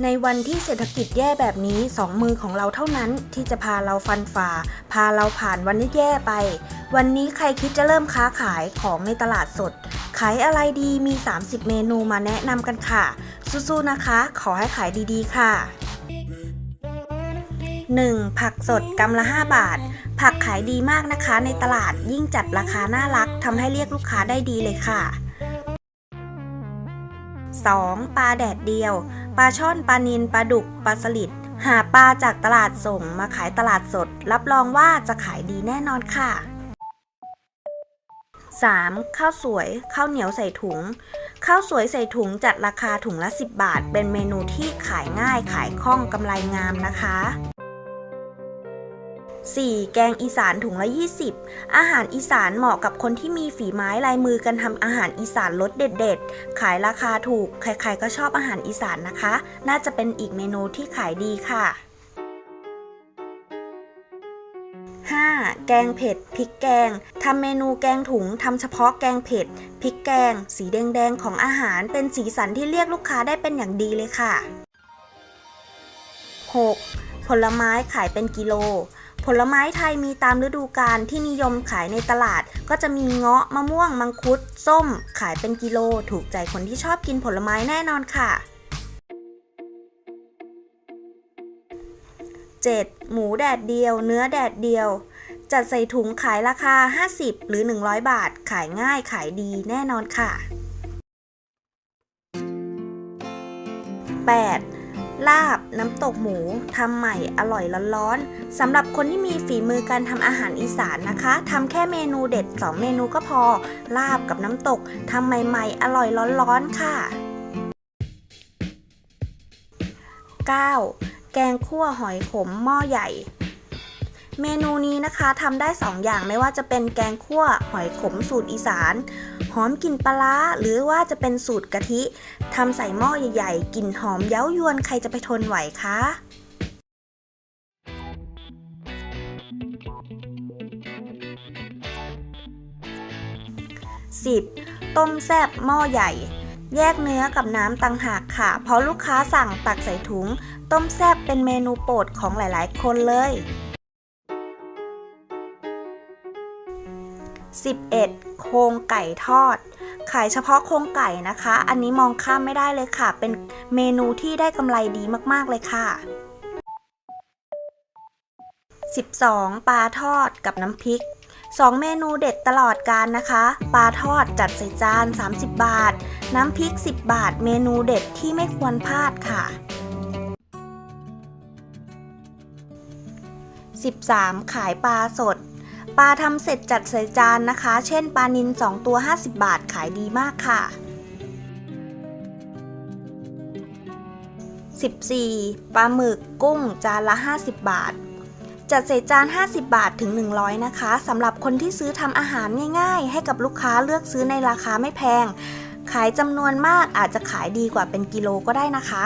ในวันที่เศรษฐกิจแย่แบบนี้สองมือของเราเท่านั้นที่จะพาเราฟันฝ่า พาเราผ่านวันที่แย่ไป วันนี้ใครคิดจะเริ่มค้าขายของในตลาดสด ขายอะไรดีมี 30 เมนูมาแนะนำกันค่ะ สู้ๆนะคะ ขอให้ขายดีๆค่ะ 1. ผักสดกำละ 5 บาท ผักขายดีมากนะคะในตลาดยิ่งจัดราคาน่ารักทำให้เรียกลูกค้าได้ดีเลยค่ะ 2. ปลาแดดเดียว ปลาช่อนปลานิลปลาดุกปลาสลิดหาปลาจากตลาดส่งมาขายตลาดสด รับรองว่าจะขายดีแน่นอนค่ะ 3. ข้าวสวยข้าวเหนียวใส่ถุง ข้าวสวยใส่ถุงจัดราคาถุงละ 10 บาท เป็นเมนูที่ขายง่ายขายคล่องกำไรงามนะคะ 4. แกงอีสานถุงละ 20 อาหารอีสานเหมาะกับคนที่มีฝีไม้ลายมือกันทำอาหารอีสานรสเด็ด ๆ ขายราคาถูก ใครๆก็ชอบอาหารอีสานนะคะ น่าจะเป็นอีกเมนูที่ขายดีค่ะ 5. แกงเผ็ดพริกแกงทำเมนูแกงถุงทำเฉพาะแกงเผ็ดพริกแกง สีแดงๆของอาหารเป็นสีสันที่เรียกลูกค้าได้เป็นอย่างดีเลยค่ะ 6. ผลไม้ขายเป็นกิโล ผลไม้ไทยมีตามฤดูกาลที่นิยมขายในตลาด ก็จะมีเงาะมะม่วง มังคุด ส้ม ขายเป็นกิโล ถูกใจคนที่ชอบกินผลไม้แน่นอนค่ะ 7. หมูแดดเดียว เนื้อแดดเดียว จัดใส่ถุงขายราคา 50 หรือ 100 บาท ขายง่ายขายดีแน่นอนค่ะ 8. ลาบ น้ำตกหมูทำใหม่อร่อยร้อนๆสำหรับคนที่มีฝีมือการทำอาหารอีสานนะคะทำแค่เมนูเด็ด 2 เมนูก็พอ ลาบกับน้ำตกทำใหม่ๆ อร่อยร้อนๆค่ะ 9. แกงคั่วหอยขมหม้อใหญ่ เมนูนี้นะคะทำได้ 2 อย่างไม่ว่าจะเป็นแกงคั่วหอยขมสูตรอีสาน หอมกลิ่นปลาร้าหรือว่าจะเป็นสูตรกะทิทำใส่หม้อใหญ่ๆกลิ่นหอมเย้ายวนใครจะไปทนไหวคะ 10. ต้มแซบหม้อใหญ่ แยกเนื้อกับน้ำต่างหากค่ะ เพราะลูกค้าสั่งตักใส่ถุง ต้มแซบเป็นเมนูโปรดของหลายๆ คนเลย 11. โครงไก่ทอด ขายเฉพาะโครงไก่นะคะ อันนี้มองข้ามไม่ได้เลยค่ะ เป็นเมนูที่ได้กำไรดีมากๆเลยค่ะ 12. ปลาทอดกับน้ำพริก 2 เมนูเด็ดตลอดการนะคะ ปลาทอดจัดใส่จาน 30 บาท น้ำพริก 10 บาท เมนูเด็ดที่ไม่ควรพลาดค่ะ 13. ขายปลาสด ปลาทำเสร็จจัดใส่จานนะคะ เช่นปลานิล2 ตัว 50 บาทขายดีมากค่ะ 14. ปลาหมึกกุ้งจานละ 50 บาท จัดใส่จาน 50 บาทถึง 100 นะคะสำหรับคนที่ซื้อทำอาหารง่าย ๆ ให้กับลูกค้าเลือกซื้อในราคาไม่แพง ขายจำนวนมากอาจจะขายดีกว่าเป็นกิโลก็ได้นะคะ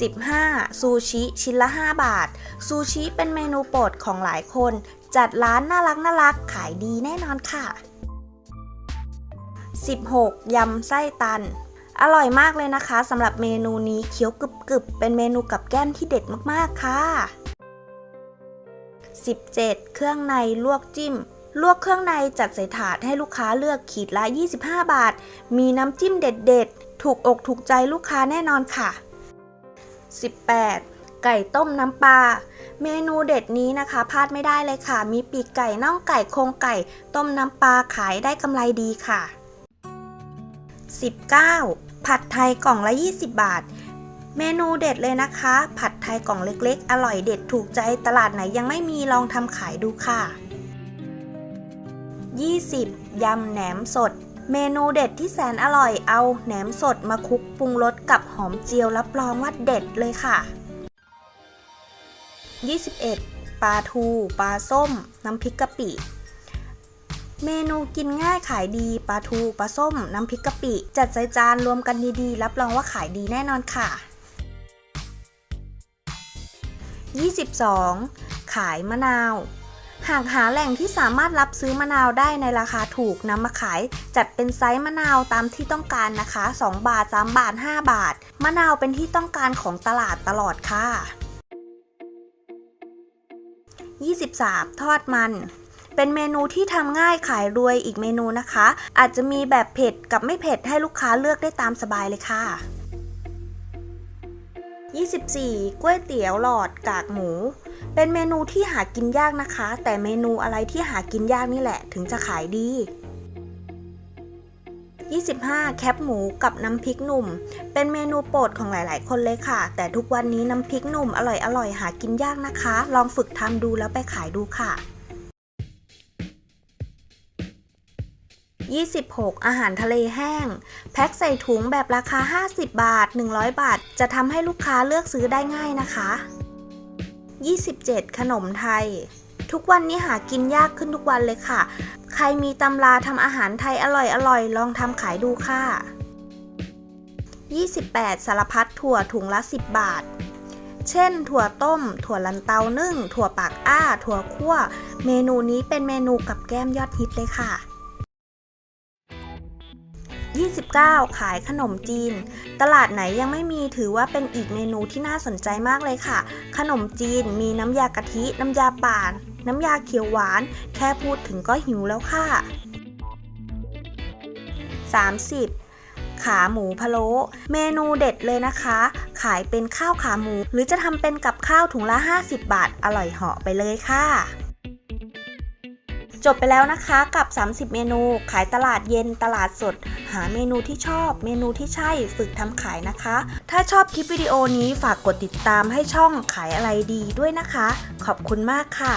15. ซูชิชิ้นละ 5 บาท ซูชิเป็นเมนูโปรดของหลายคน จัดร้านน่ารักน่ารักขายดีแน่นอนค่ะ 16. ยำไส้ตัน อร่อยมากเลยนะคะสำหรับเมนูนี้เคี้ยวกรึบๆ เป็นเมนูกับแก้มที่เด็ดมากๆค่ะ 17. เครื่องในลวกจิ้ม ลวกเครื่องในจัดใส่ถาดให้ลูกค้าเลือกขีดละ 25 บาท มีน้ำจิ้มเด็ดๆ ถูกอกถูกใจลูกค้าแน่นอนค่ะ 18. ไก่ต้มน้ำปลา เมนูเด็ดนี้นะคะพลาดไม่ได้เลยค่ะ มีปีกไก่น่องไก่โครงไก่ ต้มน้ำปลาขายได้กำไรดีค่ะ 19. ผัดไทยกล่องละ 20 บาท เมนูเด็ดเลยนะคะ ผัดไทยกล่องเล็กๆ อร่อยเด็ดถูกใจตลาดไหนยังไม่มีลองทำขายดูค่ะ 20. ยำแหนมสด เมนูเด็ดที่แสนอร่อยเอาแหนมสดมาคลุกปรุงรสกับหอมเจียวรับรองว่าเด็ดเลยค่ะ 21. ปลาทู ปลาส้ม น้ำพริกกะปิ เมนูกินง่ายขายดี ปลาทูปลาส้ม น้ำพริกกะปิ จัดใส่จานรวมกันดีๆ รับรองว่าขายดีแน่นอนค่ะ 22. ขายมะนาว หากหาแหล่งที่สามารถรับซื้อมะนาวได้ในราคาถูกนำมาขาย จัดเป็นไซส์มะนาวตามที่ต้องการนะคะ 2 บาท 3 บาท 5 บาท มะนาวเป็นที่ต้องการของตลาดตลอดค่ะ 23 ทอดมัน เป็นเมนูที่ทำง่ายขายรวยอีกเมนูนะคะ อาจจะมีแบบเผ็ดกับไม่เผ็ดให้ลูกค้าเลือกได้ตามสบายเลยค่ะ 24ก๋วยเตี๋ยวหลอดกากหมู เป็นเมนูที่หากินยากนะคะ แต่เมนูอะไรที่หากินยากนี่แหละ ถึงจะขายดี 25 แคปหมูกับน้ำพริกหนุ่ม เป็นเมนูโปรดของหลาย ๆ คนเลยค่ะ แต่ทุกวันนี้น้ำพริกหนุ่มอร่อยๆหากินยากนะคะ ลองฝึกทำดูแล้วไปขายดูค่ะ 26 อาหารทะเลแห้ง แพ็คใส่ถุงแบบราคา 50 บาท 100 บาท จะทำให้ลูกค้าเลือกซื้อได้ง่ายนะคะ 27 ขนมไทย ทุกวันนี้หากินยากขึ้นทุกวันเลยค่ะ ใครมีตำราทำอาหารไทยอร่อยๆ ลองทำขายดูค่ะ 28 สารพัดถั่วถุงละ 10 บาท เช่น ถั่วต้ม ถั่วลันเตานึ่ง ถั่วปากอ้า ถั่วคั่ว เมนูนี้เป็นเมนูกับแก้มยอดฮิตเลยค่ะ 29 ขายขนมจีน ตลาดไหนยังไม่มีถือว่าเป็นอีกเมนูที่น่าสนใจมากเลยค่ะ ขนมจีนมีน้ำยากะทิ น้ำยาป่าน น้ำยาเขียวหวาน แค่พูดถึงก็หิวแล้วค่ะ 30 ขาหมูพะโล้เมนูเด็ดเลยนะคะ ขายเป็นข้าวขาหมู หรือจะทำเป็นกับข้าวถุงละ 50 บาท อร่อยเหาะไปเลยค่ะ จบไปแล้วนะคะกับ 30 เมนู ขายตลาดเย็นตลาดสด หาเมนูที่ชอบ เมนูที่ใช่ฝึกทำขายนะคะ ถ้าชอบคลิปวิดีโอนี้ฝากกดติดตามให้ช่องขายอะไรดีด้วยนะคะ ขอบคุณมากค่ะ